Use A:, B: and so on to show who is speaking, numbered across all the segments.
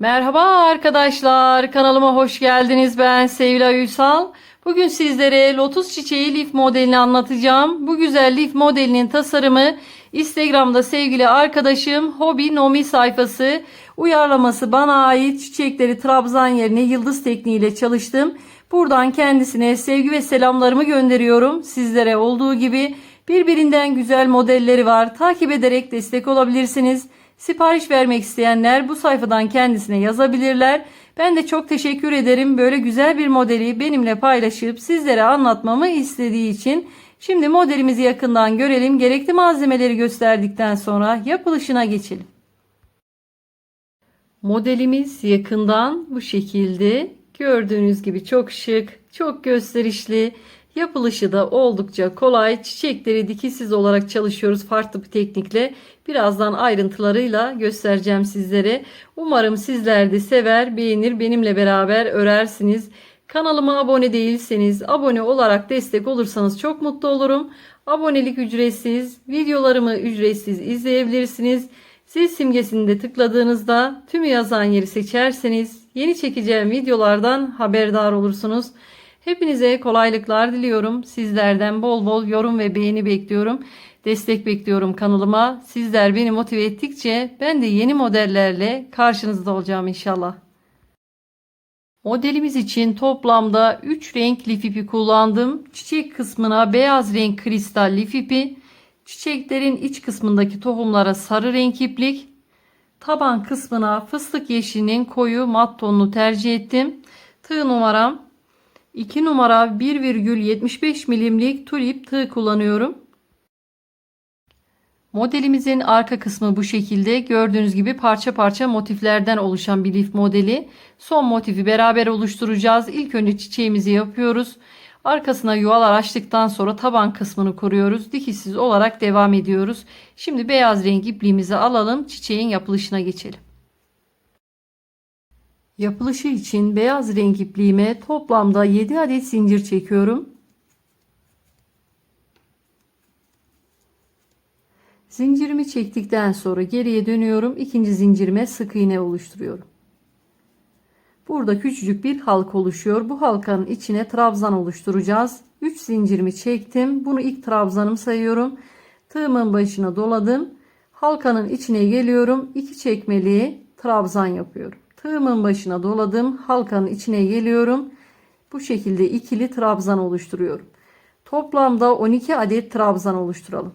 A: Merhaba arkadaşlar, kanalıma hoş geldiniz. Ben Sevilay Uysal. Bugün sizlere lotus çiçeği lif modelini anlatacağım. Bu güzel lif modelinin tasarımı Instagram'da sevgili arkadaşım Hobi Nomi sayfası. Uyarlaması bana ait çiçekleri trabzan yerine yıldız tekniğiyle çalıştım. Buradan kendisine sevgi ve selamlarımı gönderiyorum. Sizlere olduğu gibi birbirinden güzel modelleri var. Takip ederek destek olabilirsiniz. Sipariş vermek isteyenler bu sayfadan kendisine yazabilirler. Ben de çok teşekkür ederim böyle güzel bir modeli benimle paylaşıp sizlere anlatmamı istediği için. Şimdi modelimizi yakından görelim. Gerekli malzemeleri gösterdikten sonra yapılışına geçelim. Modelimiz yakından bu şekilde. Gördüğünüz gibi çok şık, çok gösterişli. Yapılışı da oldukça kolay. Çiçekleri dikişsiz olarak çalışıyoruz farklı bir teknikle. Birazdan ayrıntılarıyla göstereceğim sizlere. Umarım sizler de sever, beğenir, benimle beraber örersiniz. Kanalıma abone değilseniz abone olarak destek olursanız çok mutlu olurum. Abonelik ücretsiz, videolarımı ücretsiz izleyebilirsiniz. Zil simgesini tıkladığınızda tümü yazan yeri seçerseniz yeni çekeceğim videolardan haberdar olursunuz. Hepinize kolaylıklar diliyorum. Sizlerden bol bol yorum ve beğeni bekliyorum. Destek bekliyorum kanalıma. Sizler beni motive ettikçe ben de yeni modellerle karşınızda olacağım inşallah. Modelimiz için toplamda 3 renk lif ipi kullandım. Çiçek kısmına beyaz renk kristal lif ipi, çiçeklerin iç kısmındaki tohumlara sarı renk iplik, taban kısmına fıstık yeşilinin koyu mat tonunu tercih ettim. Tığ numaram 2 numara 1,75 milimlik tulip tığ kullanıyorum. Modelimizin arka kısmı bu şekilde. Gördüğünüz gibi parça parça motiflerden oluşan bir lif modeli. Son motifi beraber oluşturacağız. İlk önce çiçeğimizi yapıyoruz. Arkasına yuvalar açtıktan sonra taban kısmını kuruyoruz. Dikişsiz olarak devam ediyoruz. Şimdi beyaz renk ipliğimizi alalım. Çiçeğin yapılışına geçelim. Yapılışı için beyaz renk ipliğime toplamda 7 adet zincir çekiyorum. Zincirimi çektikten sonra geriye dönüyorum. İkinci zincirime sık iğne oluşturuyorum. Burada küçücük bir halk oluşuyor. Bu halkanın içine trabzan oluşturacağız. 3 zincirimi çektim. Bunu ilk trabzanım sayıyorum. Tığımın başına doladım. Halkanın içine geliyorum. 2 çekmeli trabzan yapıyorum. Tığımın başına doladım. Halkanın içine geliyorum. Bu şekilde ikili trabzan oluşturuyorum. Toplamda 12 adet trabzan oluşturalım.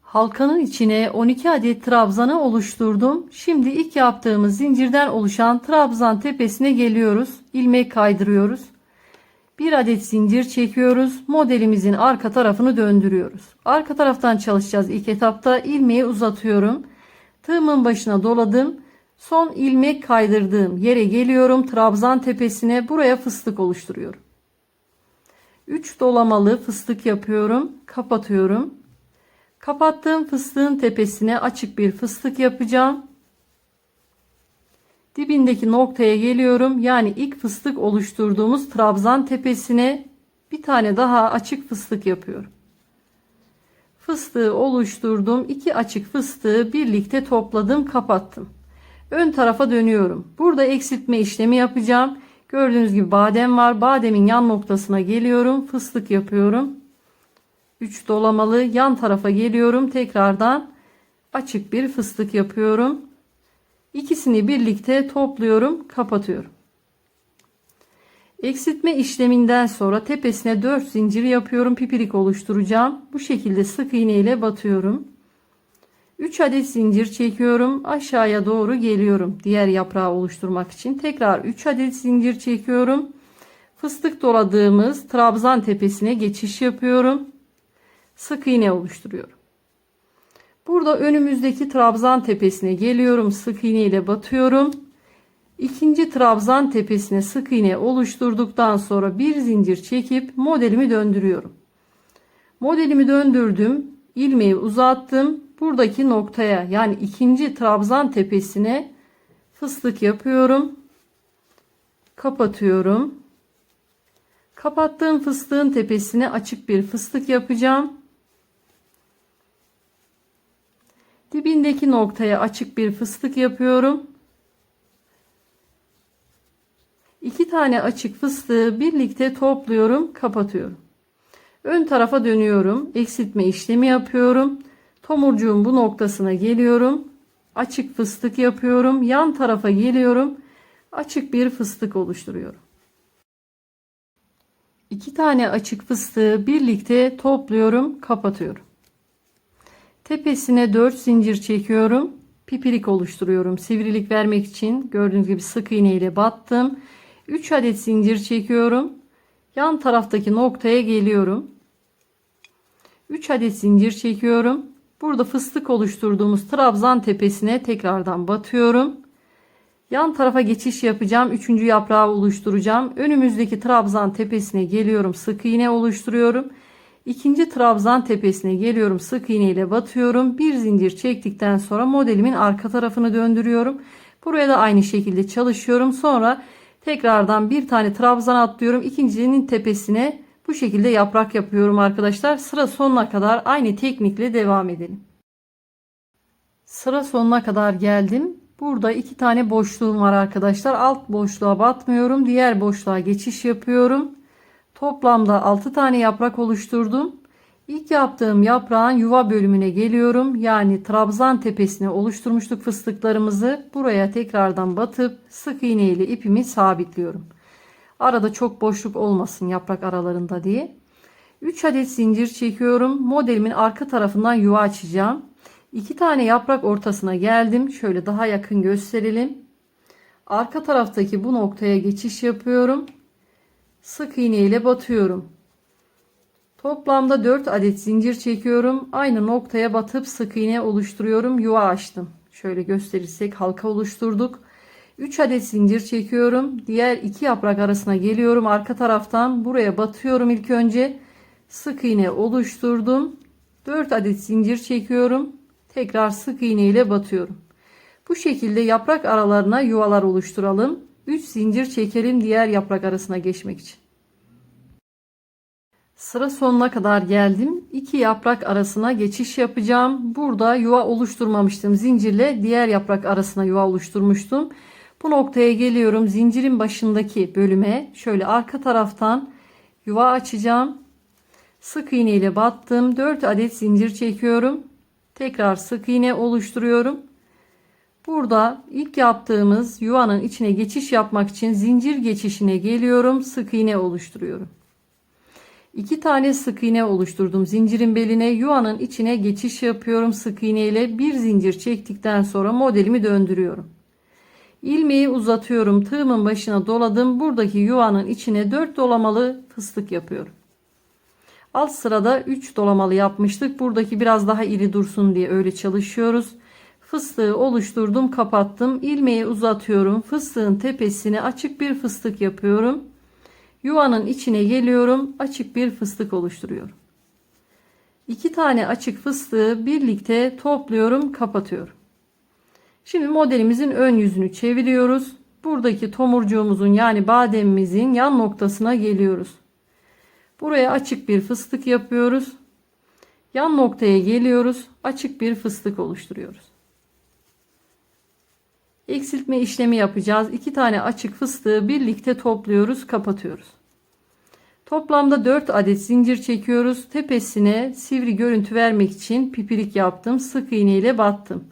A: Halkanın içine 12 adet trabzanı oluşturdum. Şimdi ilk yaptığımız zincirden oluşan trabzan tepesine geliyoruz. İlmek kaydırıyoruz. Bir adet zincir çekiyoruz. Modelimizin arka tarafını döndürüyoruz. Arka taraftan çalışacağız ilk etapta. ilmeği uzatıyorum. Tığımın başına doladım. Son ilmek kaydırdığım yere geliyorum. Trabzan tepesine buraya fıstık oluşturuyorum. 3 dolamalı fıstık yapıyorum. Kapatıyorum. Kapattığım fıstığın tepesine açık bir fıstık yapacağım. Dibindeki noktaya geliyorum. Yani ilk fıstık oluşturduğumuz trabzan tepesine bir tane daha açık fıstık yapıyorum. Fıstığı oluşturdum. iki açık fıstığı birlikte topladım, kapattım. Ön tarafa dönüyorum. Burada eksiltme işlemi yapacağım. Gördüğünüz gibi badem var. Bademin yan noktasına geliyorum. Fıstık yapıyorum. 3 dolamalı yan tarafa geliyorum. Tekrardan açık bir fıstık yapıyorum. İkisini birlikte topluyorum, kapatıyorum. Eksiltme işleminden sonra tepesine 4 zincir yapıyorum. Pipirik oluşturacağım. Bu şekilde sık iğne ile batıyorum. 3 adet zincir çekiyorum. Aşağıya doğru geliyorum. Diğer yaprağı oluşturmak için. Tekrar 3 adet zincir çekiyorum. Fıstık doladığımız trabzan tepesine geçiş yapıyorum. Sık iğne oluşturuyorum. Burada önümüzdeki trabzan tepesine geliyorum. Sık iğne ile batıyorum. İkinci trabzan tepesine sık iğne oluşturduktan sonra bir zincir çekip modelimi döndürüyorum. Modelimi döndürdüm. ilmeği uzattım. Buradaki noktaya yani ikinci trabzan tepesine fıstık yapıyorum. Kapatıyorum. Kapattığım fıstığın tepesine açık bir fıstık yapacağım. Dibindeki noktaya açık bir fıstık yapıyorum. İki tane açık fıstığı birlikte topluyorum, kapatıyorum. Ön tarafa dönüyorum. Eksiltme işlemi yapıyorum. Tomurcuğun bu noktasına geliyorum. Açık fıstık yapıyorum. Yan tarafa geliyorum. Açık bir fıstık oluşturuyorum. İki tane açık fıstığı birlikte topluyorum, kapatıyorum. Tepesine 4 zincir çekiyorum. Pipirik oluşturuyorum. Sivrilik vermek için gördüğünüz gibi sık iğne ile battım. 3 adet zincir çekiyorum. Yan taraftaki noktaya geliyorum. 3 adet zincir çekiyorum. Burada fıstık oluşturduğumuz trabzan tepesine tekrardan batıyorum. Yan tarafa geçiş yapacağım. Üçüncü yaprağı oluşturacağım. Önümüzdeki trabzan tepesine geliyorum. Sık iğne oluşturuyorum. İkinci trabzan tepesine geliyorum. Sık iğne ile batıyorum. Bir zincir çektikten sonra modelimin arka tarafını döndürüyorum. Buraya da aynı şekilde çalışıyorum. Sonra tekrardan bir tane trabzan atlıyorum. İkincinin tepesine bu şekilde yaprak yapıyorum arkadaşlar. Sıra sonuna kadar aynı teknikle devam edelim. Sıra sonuna kadar geldim. Burada iki tane boşluğum var arkadaşlar. Alt boşluğa batmıyorum. Diğer boşluğa geçiş yapıyorum. Toplamda 6 tane yaprak oluşturdum. İlk yaptığım yaprağın yuva bölümüne geliyorum. Yani trabzan tepesine oluşturmuştuk fıstıklarımızı. Buraya tekrardan batıp sık iğne ile ipimi sabitliyorum. Arada çok boşluk olmasın yaprak aralarında diye. 3 adet zincir çekiyorum. Modelimin arka tarafından yuva açacağım. 2 tane yaprak ortasına geldim. Şöyle daha yakın gösterelim. Arka taraftaki bu noktaya geçiş yapıyorum. Sık iğne ile batıyorum. Toplamda 4 adet zincir çekiyorum. Aynı noktaya batıp sık iğne oluşturuyorum. Yuva açtım. Şöyle gösterirsek halka oluşturduk. 3 adet zincir çekiyorum. Diğer iki yaprak arasına geliyorum. Arka taraftan buraya batıyorum ilk önce. Sık iğne oluşturdum. 4 adet zincir çekiyorum. Tekrar sık iğne ile batıyorum. Bu şekilde yaprak aralarına yuvalar oluşturalım. 3 zincir çekelim diğer yaprak arasına geçmek için. Sıra sonuna kadar geldim. 2 yaprak arasına geçiş yapacağım. Burada yuva oluşturmamıştım. Zincirle diğer yaprak arasına yuva oluşturmuştum. Bu noktaya geliyorum. Zincirin başındaki bölüme şöyle arka taraftan yuva açacağım. Sık iğne ile battım. 4 adet zincir çekiyorum. Tekrar sık iğne oluşturuyorum. Burada ilk yaptığımız yuvanın içine geçiş yapmak için zincir geçişine geliyorum. Sık iğne oluşturuyorum. İki tane sık iğne oluşturdum. Zincirin beline yuvanın içine geçiş yapıyorum. Sık iğne ile bir zincir çektikten sonra modelimi döndürüyorum. İlmeği uzatıyorum. Tığımın başına doladım. Buradaki yuvanın içine 4 dolamalı fıstık yapıyorum. Alt sırada 3 dolamalı yapmıştık. Buradaki biraz daha iri dursun diye öyle çalışıyoruz. Fıstığı oluşturdum, kapattım. İlmeği uzatıyorum. Fıstığın tepesine açık bir fıstık yapıyorum. Yuvanın içine geliyorum. Açık bir fıstık oluşturuyorum. İki tane açık fıstığı birlikte topluyorum, kapatıyorum. Şimdi modelimizin ön yüzünü çeviriyoruz. Buradaki tomurcuğumuzun yani bademimizin yan noktasına geliyoruz. Buraya açık bir fıstık yapıyoruz. Yan noktaya geliyoruz. Açık bir fıstık oluşturuyoruz. Eksiltme işlemi yapacağız. İki tane açık fıstığı birlikte topluyoruz, kapatıyoruz. Toplamda 4 adet zincir çekiyoruz. Tepesine sivri görüntü vermek için pipirik yaptım. Sık iğne ile battım.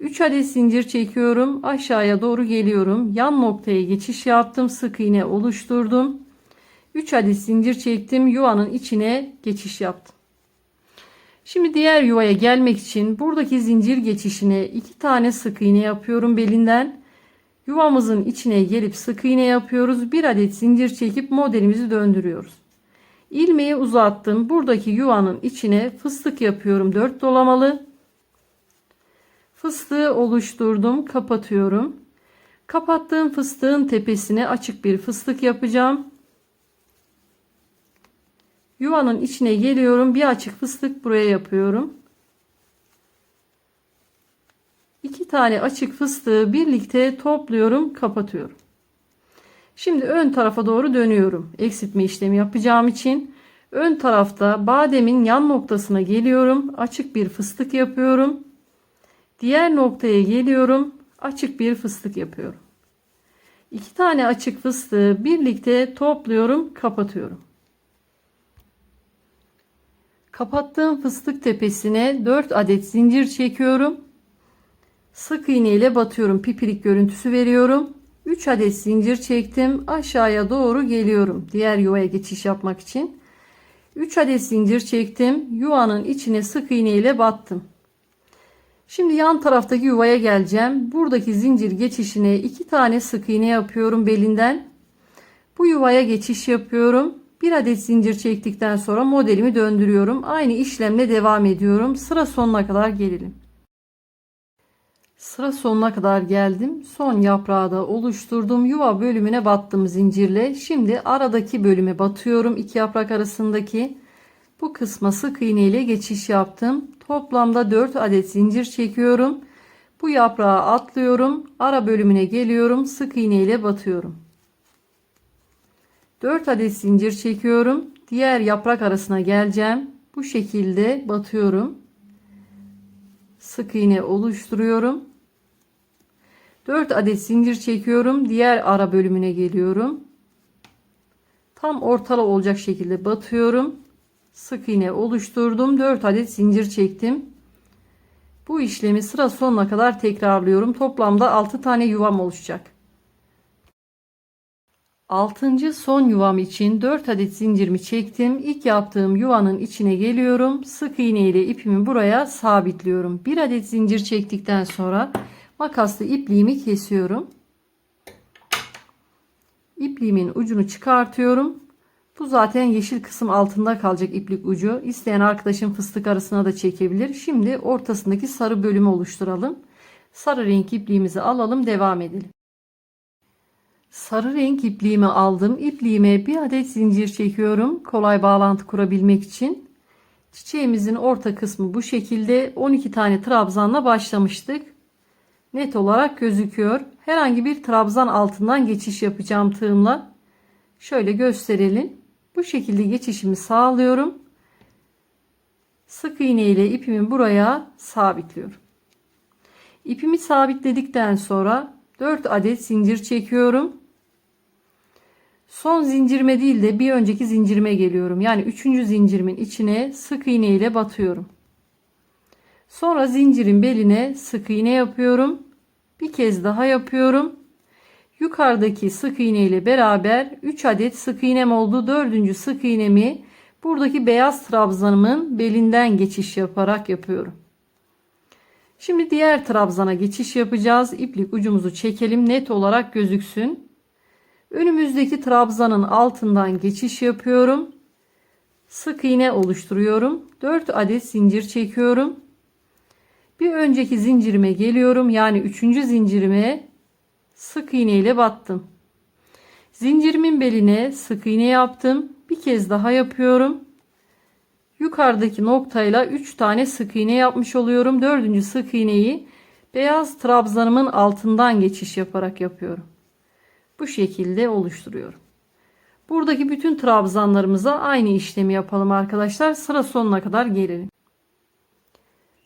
A: 3 adet zincir çekiyorum. Aşağıya doğru geliyorum. Yan noktaya geçiş yaptım. Sık iğne oluşturdum. 3 adet zincir çektim. Yuvanın içine geçiş yaptım. Şimdi diğer yuvaya gelmek için buradaki zincir geçişine 2 tane sık iğne yapıyorum belinden. Yuvamızın içine gelip sık iğne yapıyoruz. 1 adet zincir çekip modelimizi döndürüyoruz. İlmeği uzattım. Buradaki yuvanın içine fıstık yapıyorum. 4 dolamalı. Fıstığı oluşturdum. Kapatıyorum. Kapattığım fıstığın tepesine açık bir fıstık yapacağım. Yuvanın içine geliyorum. Bir açık fıstık buraya yapıyorum. İki tane açık fıstığı birlikte topluyorum, kapatıyorum. Şimdi ön tarafa doğru dönüyorum. Eksiltme işlemi yapacağım için ön tarafta bademin yan noktasına geliyorum. Açık bir fıstık yapıyorum. Diğer noktaya geliyorum. Açık bir fıstık yapıyorum. İki tane açık fıstığı birlikte topluyorum, kapatıyorum. Kapattığım fıstık tepesine 4 adet zincir çekiyorum. Sık iğne ile batıyorum. Pipirik görüntüsü veriyorum. 3 adet zincir çektim. Aşağıya doğru geliyorum. Diğer yuvaya geçiş yapmak için. 3 adet zincir çektim. Yuvanın içine sık iğne ile battım. Şimdi yan taraftaki yuvaya geleceğim. Buradaki zincir geçişine 2 tane sık iğne yapıyorum belinden. Bu yuvaya geçiş yapıyorum. Bir adet zincir çektikten sonra modelimi döndürüyorum. Aynı işlemle devam ediyorum. Sıra sonuna kadar gelelim. Sıra sonuna kadar geldim. Son yaprağı da oluşturdum. Yuva bölümüne battım zincirle. Şimdi aradaki bölüme batıyorum. iki yaprak arasındaki bu kısma sık iğne ile geçiş yaptım. Toplamda 4 adet zincir çekiyorum. Bu yaprağı atlıyorum. Ara bölümüne geliyorum. Sık iğne ile batıyorum. 4 adet zincir çekiyorum. Diğer yaprak arasına geleceğim. Bu şekilde batıyorum. Sık iğne oluşturuyorum. 4 adet zincir çekiyorum. Diğer ara bölümüne geliyorum. Tam ortalı olacak şekilde batıyorum. Sık iğne oluşturdum. 4 adet zincir çektim. Bu işlemi sıra sonuna kadar tekrarlıyorum. Toplamda 6 tane yuvam oluşacak. 6. son yuvam için 4 adet zincirimi çektim. İlk yaptığım yuvanın içine geliyorum. Sık iğne ile ipimi buraya sabitliyorum. 1 adet zincir çektikten sonra makasla ipliğimi kesiyorum. İpliğimin ucunu çıkartıyorum. Bu zaten yeşil kısım altında kalacak iplik ucu. İsteyen arkadaşım fıstık arasına da çekebilir. Şimdi ortasındaki sarı bölümü oluşturalım. Sarı renk ipliğimizi alalım devam edelim. Sarı renk ipliğimi aldım. İpliğime bir adet zincir çekiyorum. Kolay bağlantı kurabilmek için. Çiçeğimizin orta kısmı bu şekilde 12 tane trabzanla başlamıştık. Net olarak gözüküyor. Herhangi bir trabzan altından geçiş yapacağım tığımla. Şöyle gösterelim. Bu şekilde geçişimi sağlıyorum. Sık iğne ile ipimi buraya sabitliyorum. İpimi sabitledikten sonra 4 adet zincir çekiyorum. Son zincirime değil de bir önceki zincirime geliyorum. Yani 3. zincirimin içine sık iğne ile batıyorum. Sonra zincirin beline sık iğne yapıyorum. Bir kez daha yapıyorum. Yukarıdaki sık iğne ile beraber 3 adet sık iğnem oldu. 4. sık iğnemi buradaki beyaz trabzanımın belinden geçiş yaparak yapıyorum. Şimdi diğer trabzana geçiş yapacağız. İplik ucumuzu çekelim net olarak gözüksün. Önümüzdeki trabzanın altından geçiş yapıyorum. Sık iğne oluşturuyorum. 4 adet zincir çekiyorum. Bir önceki zincirime geliyorum. Yani 3. zincirime sık iğne ile battım. Zincirimin beline sık iğne yaptım. Bir kez daha yapıyorum. Yukarıdaki noktayla 3 tane sık iğne yapmış oluyorum. 4. sık iğneyi beyaz trabzanımın altından geçiş yaparak yapıyorum. Bu şekilde oluşturuyorum. Buradaki bütün trabzanlarımıza aynı işlemi yapalım arkadaşlar. Sıra sonuna kadar gelelim.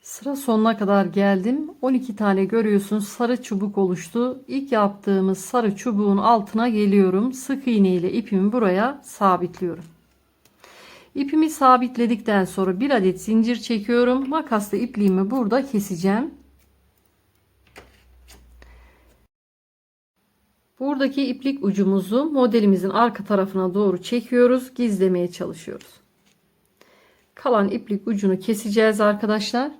A: Sıra sonuna kadar geldim. 12 tane görüyorsunuz sarı çubuk oluştu. İlk yaptığımız sarı çubuğun altına geliyorum. Sık iğne ile ipimi buraya sabitliyorum. İpimi sabitledikten sonra bir adet zincir çekiyorum. Makasla ipliğimi burada keseceğim. Buradaki iplik ucumuzu modelimizin arka tarafına doğru çekiyoruz. Gizlemeye çalışıyoruz. Kalan iplik ucunu keseceğiz arkadaşlar.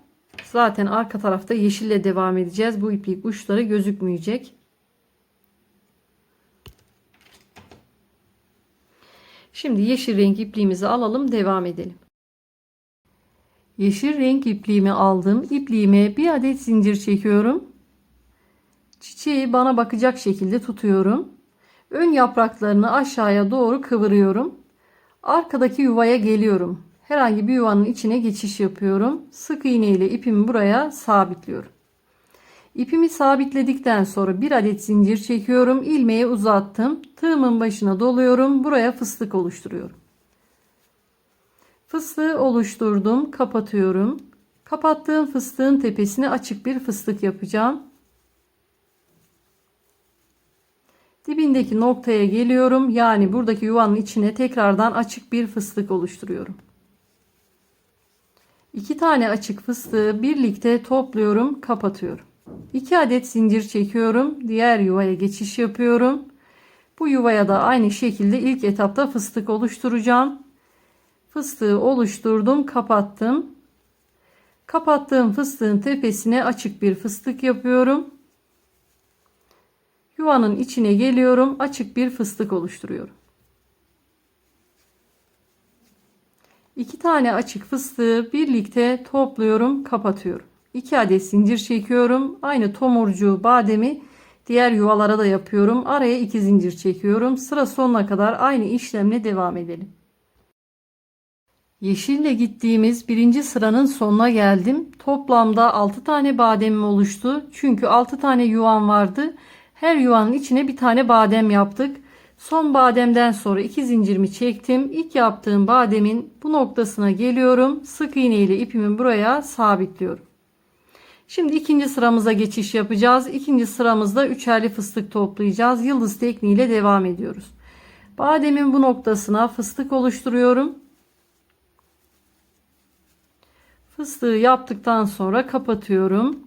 A: Zaten arka tarafta yeşille devam edeceğiz. Bu iplik uçları gözükmeyecek. Şimdi yeşil renk ipliğimizi alalım devam edelim. Yeşil renk ipliğimi aldım. İpliğime bir adet zincir çekiyorum. Çiçeği bana bakacak şekilde tutuyorum. Ön yapraklarını aşağıya doğru kıvırıyorum. Arkadaki yuvaya geliyorum. Herhangi bir yuvanın içine geçiş yapıyorum. Sık iğne ile ipimi buraya sabitliyorum. İpimi sabitledikten sonra bir adet zincir çekiyorum. ilmeği uzattım. Tığımın başına doluyorum. Buraya fıstık oluşturuyorum. Fıstığı oluşturdum. Kapatıyorum. Kapattığım fıstığın tepesine açık bir fıstık yapacağım. Dibindeki noktaya geliyorum. Yani buradaki yuvanın içine tekrardan açık bir fıstık oluşturuyorum. İki tane açık fıstığı birlikte topluyorum, kapatıyorum. 2 adet zincir çekiyorum. Diğer yuvaya geçiş yapıyorum. Bu yuvaya da aynı şekilde ilk etapta fıstık oluşturacağım. Fıstığı oluşturdum, kapattım. Kapattığım fıstığın tepesine açık bir fıstık yapıyorum. Yuvanın içine geliyorum, açık bir fıstık oluşturuyorum. İki tane açık fıstığı birlikte topluyorum, kapatıyorum. 2 adet zincir çekiyorum. Aynı tomurcuğu bademi diğer yuvalara da yapıyorum. Araya 2 zincir çekiyorum. Sıra sonuna kadar aynı işlemle devam edelim. Yeşille gittiğimiz birinci sıranın sonuna geldim. Toplamda 6 tane bademim oluştu. Çünkü 6 tane yuvan vardı. Her yuvanın içine bir tane badem yaptık. Son bademden sonra iki zincirimi çektim. İlk yaptığım bademin bu noktasına geliyorum. Sık iğne ile ipimi buraya sabitliyorum. Şimdi ikinci sıramıza geçiş yapacağız. İkinci sıramızda üçerli fıstık toplayacağız. Yıldız tekniğiyle devam ediyoruz. Bademin bu noktasına fıstık oluşturuyorum. Fıstığı yaptıktan sonra kapatıyorum.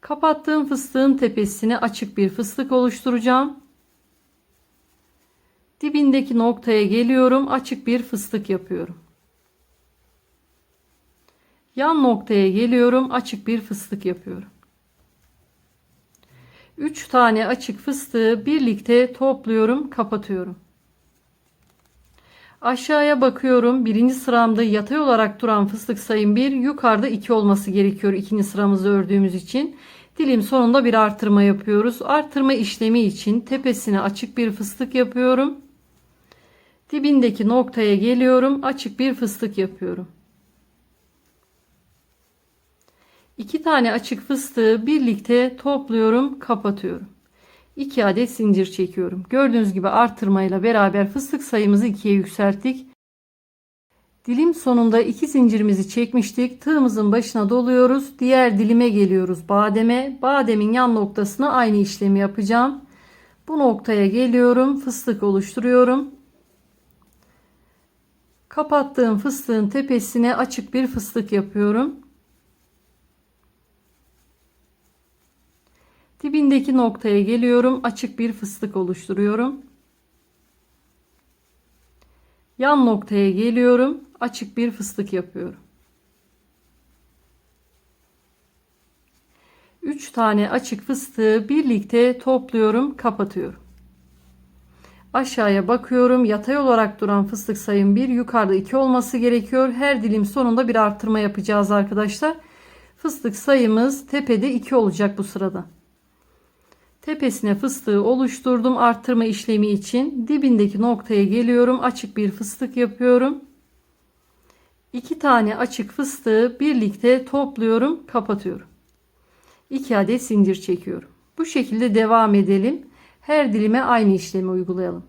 A: Kapattığım fıstığın tepesine açık bir fıstık oluşturacağım. Dibindeki noktaya geliyorum. Açık bir fıstık yapıyorum. Yan noktaya geliyorum. Açık bir fıstık yapıyorum. 3 tane açık fıstığı birlikte topluyorum, kapatıyorum. Aşağıya bakıyorum. Birinci sıramda yatay olarak duran fıstık sayım 1, yukarıda 2 olması gerekiyor ikinci sıramızı ördüğümüz için. Dilim sonunda bir artırma yapıyoruz. Artırma işlemi için tepesine açık bir fıstık yapıyorum. Dibindeki noktaya geliyorum. Açık bir fıstık yapıyorum. İki tane açık fıstığı birlikte topluyorum, kapatıyorum. 2 adet zincir çekiyorum. Gördüğünüz gibi artırmayla beraber fıstık sayımızı ikiye yükselttik. Dilim sonunda iki zincirimizi çekmiştik. Tığımızın başına doluyoruz. Diğer dilime geliyoruz. Bademe. Bademin yan noktasına aynı işlemi yapacağım. Bu noktaya geliyorum. Fıstık oluşturuyorum. Kapattığım fıstığın tepesine açık bir fıstık yapıyorum. Dibindeki noktaya geliyorum. Açık bir fıstık oluşturuyorum. Yan noktaya geliyorum. Açık bir fıstık yapıyorum. 3 tane açık fıstığı birlikte topluyorum, kapatıyorum. Aşağıya bakıyorum. Yatay olarak duran fıstık sayım 1, yukarıda 2 olması gerekiyor. Her dilim sonunda bir arttırma yapacağız arkadaşlar. Fıstık sayımız tepede 2 olacak bu sırada. Tepesine fıstığı oluşturdum arttırma işlemi için. Dibindeki noktaya geliyorum. Açık bir fıstık yapıyorum. 2 tane açık fıstığı birlikte topluyorum, kapatıyorum. 2 adet zincir çekiyorum. Bu şekilde devam edelim. Her dilime aynı işlemi uygulayalım.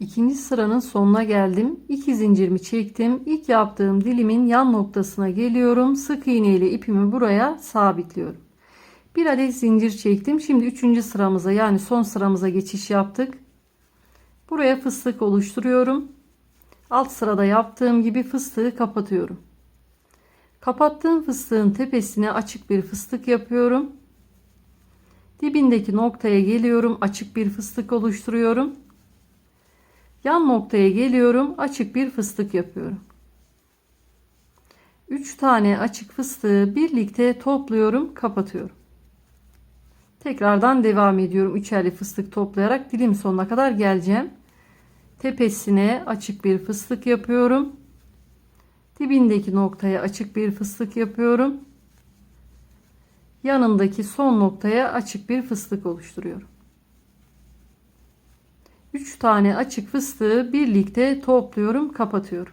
A: İkinci sıranın sonuna geldim. 2 zincirimi çektim. İlk yaptığım dilimin yan noktasına geliyorum. Sık iğne ile ipimi buraya sabitliyorum. Bir adet zincir çektim. Şimdi üçüncü sıramıza yani son sıramıza geçiş yaptık. Buraya fıstık oluşturuyorum. Alt sırada yaptığım gibi fıstığı kapatıyorum. Kapattığım fıstığın tepesine açık bir fıstık yapıyorum. Dibindeki noktaya geliyorum. Açık bir fıstık oluşturuyorum. Yan noktaya geliyorum. Açık bir fıstık yapıyorum. 3 tane açık fıstığı birlikte topluyorum, kapatıyorum. Tekrardan devam ediyorum. Üçerli fıstık toplayarak dilim sonuna kadar geleceğim. Tepesine açık bir fıstık yapıyorum. Dibindeki noktaya açık bir fıstık yapıyorum. Yanındaki son noktaya açık bir fıstık oluşturuyorum. 3 tane açık fıstığı birlikte topluyorum, kapatıyorum.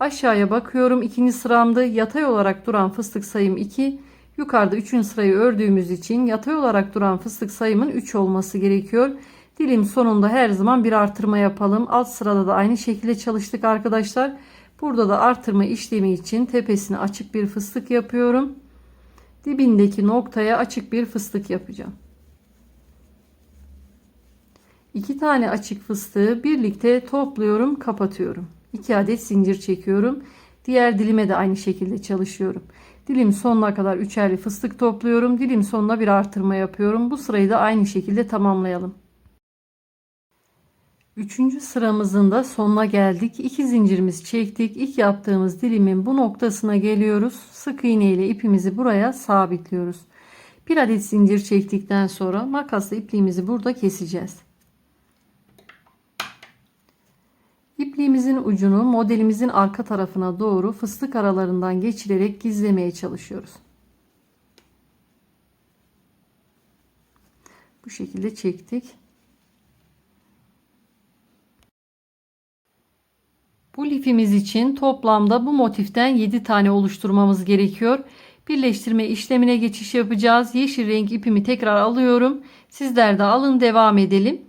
A: Aşağıya bakıyorum. ikinci sıramda yatay olarak duran fıstık sayım 2. Yukarıda 3. sırayı ördüğümüz için yatay olarak duran fıstık sayımın 3 olması gerekiyor. Dilim sonunda her zaman bir artırma yapalım. Alt sırada da aynı şekilde çalıştık arkadaşlar. Burada da artırma işlemi için tepesine açık bir fıstık yapıyorum. Dibindeki noktaya açık bir fıstık yapacağım. İki tane açık fıstığı birlikte topluyorum, kapatıyorum. 2 adet zincir çekiyorum. Diğer dilime de aynı şekilde çalışıyorum. Dilim sonuna kadar üçerli fıstık topluyorum. Dilim sonuna bir artırma yapıyorum. Bu sırayı da aynı şekilde tamamlayalım. Üçüncü sıramızın da sonuna geldik. İki zincirimizi çektik. İlk yaptığımız dilimin bu noktasına geliyoruz. Sık iğne ile ipimizi buraya sabitliyoruz. Bir adet zincir çektikten sonra makasla ipliğimizi burada keseceğiz. İpliğimizin ucunu modelimizin arka tarafına doğru fıstık aralarından geçirerek gizlemeye çalışıyoruz. Bu şekilde çektik. Bu lifimiz için toplamda bu motiften 7 tane oluşturmamız gerekiyor. Birleştirme işlemine geçiş yapacağız. Yeşil renk ipimi tekrar alıyorum. Sizler de alın devam edelim.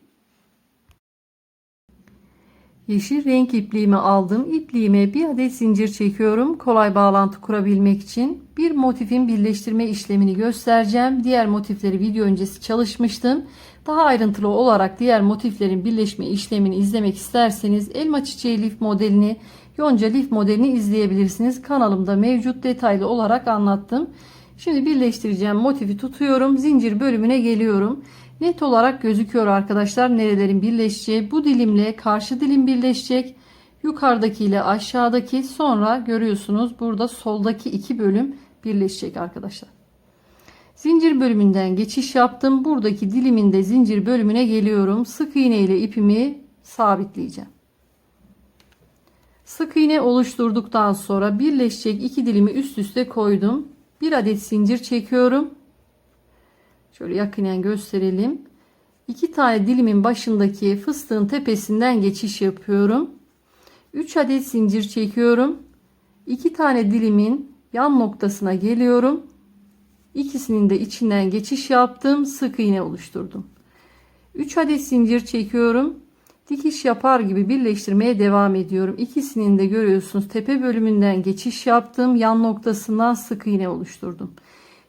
A: Yeşil renk ipliğimi aldım. İpliğime bir adet zincir çekiyorum. Kolay bağlantı kurabilmek için. Bir motifin birleştirme işlemini göstereceğim. Diğer motifleri video öncesi çalışmıştım. Daha ayrıntılı olarak diğer motiflerin birleşme işlemini izlemek isterseniz elma çiçeği lif modelini, yonca lif modelini izleyebilirsiniz. Kanalımda mevcut detaylı olarak anlattım. Şimdi birleştireceğim motifi tutuyorum. Zincir bölümüne geliyorum. Net olarak gözüküyor arkadaşlar nerelerin birleşeceği. Bu dilimle karşı dilim birleşecek. Yukarıdaki ile aşağıdaki sonra görüyorsunuz burada soldaki iki bölüm birleşecek arkadaşlar. Zincir bölümünden geçiş yaptım. Buradaki diliminde zincir bölümüne geliyorum. Sık iğne ile ipimi sabitleyeceğim. Sık iğne oluşturduktan sonra birleşecek iki dilimi üst üste koydum. Bir adet zincir çekiyorum. Şöyle yakinen gösterelim. İki tane dilimin başındaki fıstığın tepesinden geçiş yapıyorum. 3 adet zincir çekiyorum. İki tane dilimin yan noktasına geliyorum. İkisinin de içinden geçiş yaptım. Sık iğne oluşturdum. 3 adet zincir çekiyorum. Dikiş yapar gibi birleştirmeye devam ediyorum. İkisinin de görüyorsunuz tepe bölümünden geçiş yaptım. Yan noktasından sık iğne oluşturdum.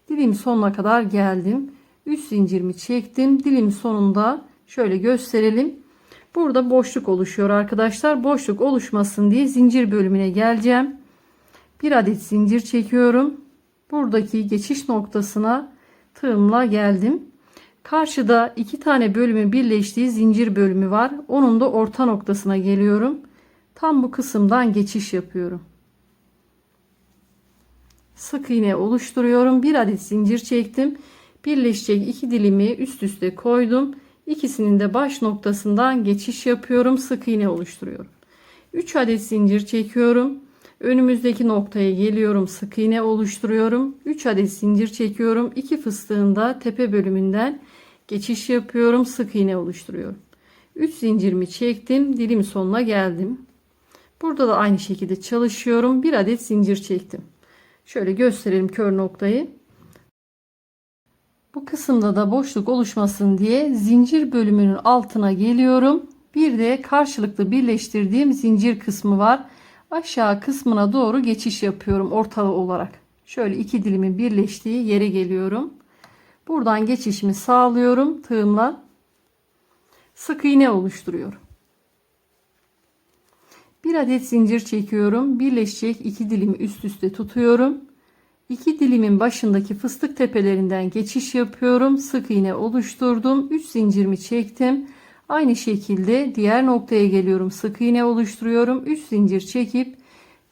A: Dilim sonuna kadar geldim. 3 zincirimi çektim. Dilim sonunda şöyle gösterelim. Burada boşluk oluşuyor arkadaşlar. Boşluk oluşmasın diye zincir bölümüne geleceğim. Bir adet zincir çekiyorum. Buradaki geçiş noktasına tığımla geldim. Karşıda iki tane bölümün birleştiği zincir bölümü var. Onun da orta noktasına geliyorum. Tam bu kısımdan geçiş yapıyorum. Sık iğne oluşturuyorum. Bir adet zincir çektim birleşecek iki dilimi üst üste koydum. İkisinin de baş noktasından geçiş yapıyorum. Sık iğne oluşturuyorum. 3 adet zincir çekiyorum. Önümüzdeki noktaya geliyorum. Sık iğne oluşturuyorum. 3 adet zincir çekiyorum. 2 fıstığında tepe bölümünden geçiş yapıyorum. Sık iğne oluşturuyorum. 3 zincirimi çektim. Dilim sonuna geldim. Burada da aynı şekilde çalışıyorum. 1 adet zincir çektim. Şöyle gösterelim kör noktayı. Bu kısımda da boşluk oluşmasın diye zincir bölümünün altına geliyorum. Bir de karşılıklı birleştirdiğim zincir kısmı var. Aşağı kısmına doğru geçiş yapıyorum ortalı olarak. Şöyle iki dilimin birleştiği yere geliyorum. Buradan geçişimi sağlıyorum tığımla. Sık iğne oluşturuyorum. Bir adet zincir çekiyorum. Birleşecek iki dilimi üst üste tutuyorum. İki dilimin başındaki fıstık tepelerinden geçiş yapıyorum. Sık iğne oluşturdum. 3 zincirimi çektim. Aynı şekilde diğer noktaya geliyorum. Sık iğne oluşturuyorum. 3 zincir çekip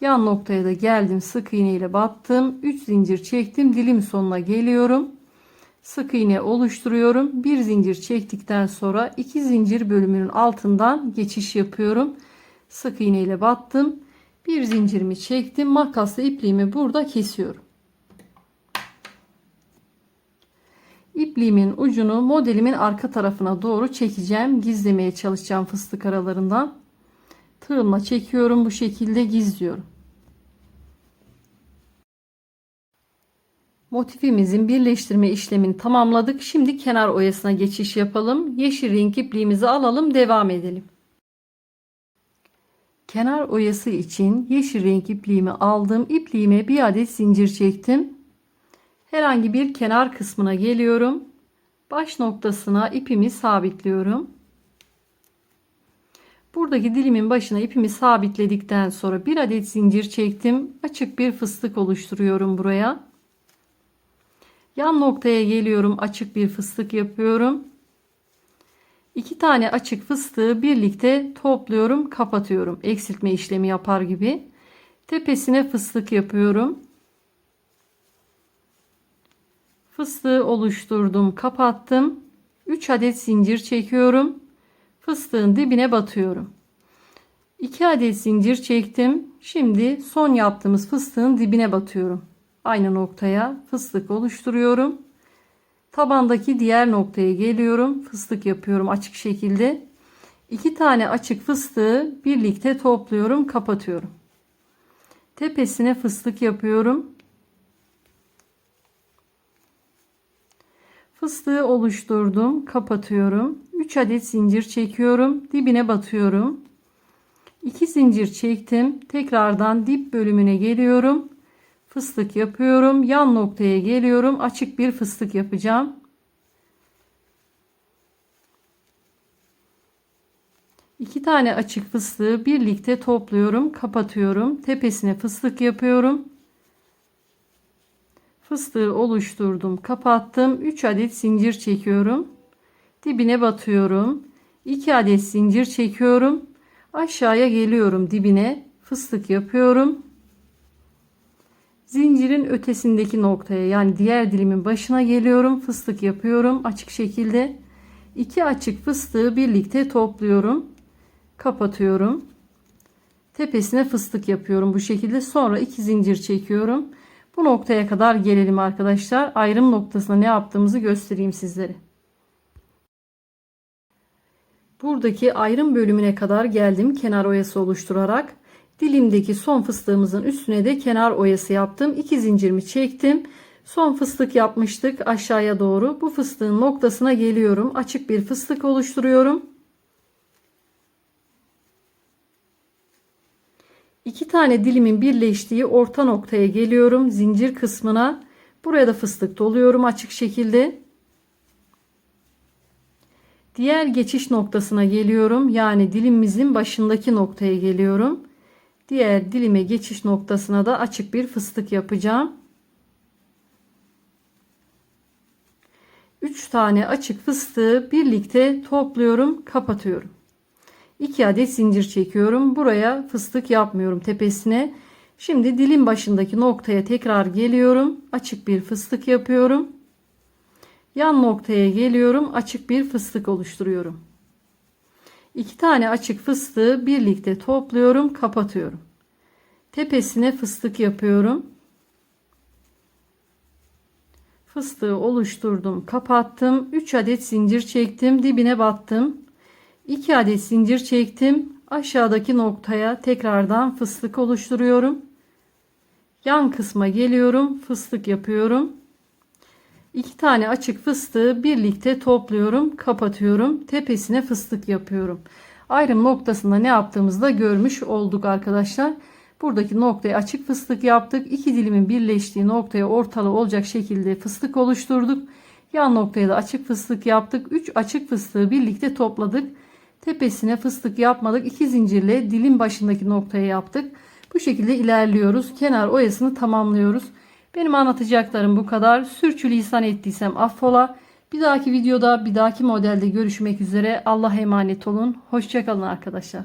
A: yan noktaya da geldim. Sık iğne ile battım. 3 zincir çektim. Dilim sonuna geliyorum. Sık iğne oluşturuyorum. Bir zincir çektikten sonra iki zincir bölümünün altından geçiş yapıyorum. Sık iğne ile battım. Bir zincirimi çektim. Makasla ipliğimi burada kesiyorum. İpliğimin ucunu modelimin arka tarafına doğru çekeceğim. Gizlemeye çalışacağım fıstık aralarından. Tığımla çekiyorum. Bu şekilde gizliyorum. Motifimizin birleştirme işlemini tamamladık. Şimdi kenar oyasına geçiş yapalım. Yeşil renk ipliğimizi alalım. Devam edelim. Kenar oyası için yeşil renk ipliğimi aldım. İpliğime bir adet zincir çektim. Herhangi bir kenar kısmına geliyorum. Baş noktasına ipimi sabitliyorum. Buradaki dilimin başına ipimi sabitledikten sonra bir adet zincir çektim. Açık bir fıstık oluşturuyorum buraya. Yan noktaya geliyorum. Açık bir fıstık yapıyorum. İki tane açık fıstığı birlikte topluyorum, kapatıyorum. Eksiltme işlemi yapar gibi. Tepesine fıstık yapıyorum. Fıstığı oluşturdum, kapattım. 3 adet zincir çekiyorum. Fıstığın dibine batıyorum. 2 adet zincir çektim. Şimdi son yaptığımız fıstığın dibine batıyorum. Aynı noktaya fıstık oluşturuyorum. Tabandaki diğer noktaya geliyorum. Fıstık yapıyorum açık şekilde. 2 tane açık fıstığı birlikte topluyorum, kapatıyorum. Tepesine fıstık yapıyorum. Fıstığı oluşturdum, kapatıyorum. 3 adet zincir çekiyorum, dibine batıyorum. 2 zincir çektim. Tekrardan dip bölümüne geliyorum. Fıstık yapıyorum. Yan noktaya geliyorum. Açık bir fıstık yapacağım. İki tane açık fıstığı birlikte topluyorum, kapatıyorum. Tepesine fıstık yapıyorum. Fıstığı oluşturdum, kapattım. 3 adet zincir çekiyorum. Dibine batıyorum. 2 adet zincir çekiyorum. Aşağıya geliyorum dibine. Fıstık yapıyorum. Zincirin ötesindeki noktaya yani diğer dilimin başına geliyorum. Fıstık yapıyorum açık şekilde. 2 açık fıstığı birlikte topluyorum. Kapatıyorum. Tepesine fıstık yapıyorum bu şekilde. Sonra 2 zincir çekiyorum. Bu noktaya kadar gelelim arkadaşlar. Ayrım noktasına ne yaptığımızı göstereyim sizlere. Buradaki ayrım bölümüne kadar geldim kenar oyası oluşturarak. Dilimdeki son fıstığımızın üstüne de kenar oyası yaptım. 2 zincirimi çektim. Son fıstık yapmıştık aşağıya doğru. Bu fıstığın noktasına geliyorum. Açık bir fıstık oluşturuyorum. İki tane dilimin birleştiği orta noktaya geliyorum. Zincir kısmına. Buraya da fıstık doluyorum açık şekilde. Diğer geçiş noktasına geliyorum. Yani dilimimizin başındaki noktaya geliyorum. Diğer dilime geçiş noktasına da açık bir fıstık yapacağım. 3 tane açık fıstığı birlikte topluyorum, kapatıyorum. 2 adet zincir çekiyorum. Buraya fıstık yapmıyorum tepesine. Şimdi dilin başındaki noktaya tekrar geliyorum. Açık bir fıstık yapıyorum. Yan noktaya geliyorum. Açık bir fıstık oluşturuyorum. İki tane açık fıstığı birlikte topluyorum, kapatıyorum. Tepesine fıstık yapıyorum. Fıstığı oluşturdum, kapattım. 3 adet zincir çektim, dibine battım. 2 adet zincir çektim. Aşağıdaki noktaya tekrardan fıstık oluşturuyorum. Yan kısma geliyorum, fıstık yapıyorum. 2 tane açık fıstığı birlikte topluyorum, kapatıyorum. Tepesine fıstık yapıyorum. Ayrım noktasında ne yaptığımızı da görmüş olduk arkadaşlar. Buradaki noktaya açık fıstık yaptık. İki dilimin birleştiği noktaya ortalı olacak şekilde fıstık oluşturduk. Yan noktaya da açık fıstık yaptık. 3 açık fıstığı birlikte topladık. Tepesine fıstık yapmadık. 2 zincirle dilin başındaki noktaya yaptık. Bu şekilde ilerliyoruz. Kenar oyasını tamamlıyoruz. Benim anlatacaklarım bu kadar. Sürçülisan ettiysem affola. Bir dahaki videoda bir dahaki modelde görüşmek üzere. Allah'a emanet olun. Hoşçakalın arkadaşlar.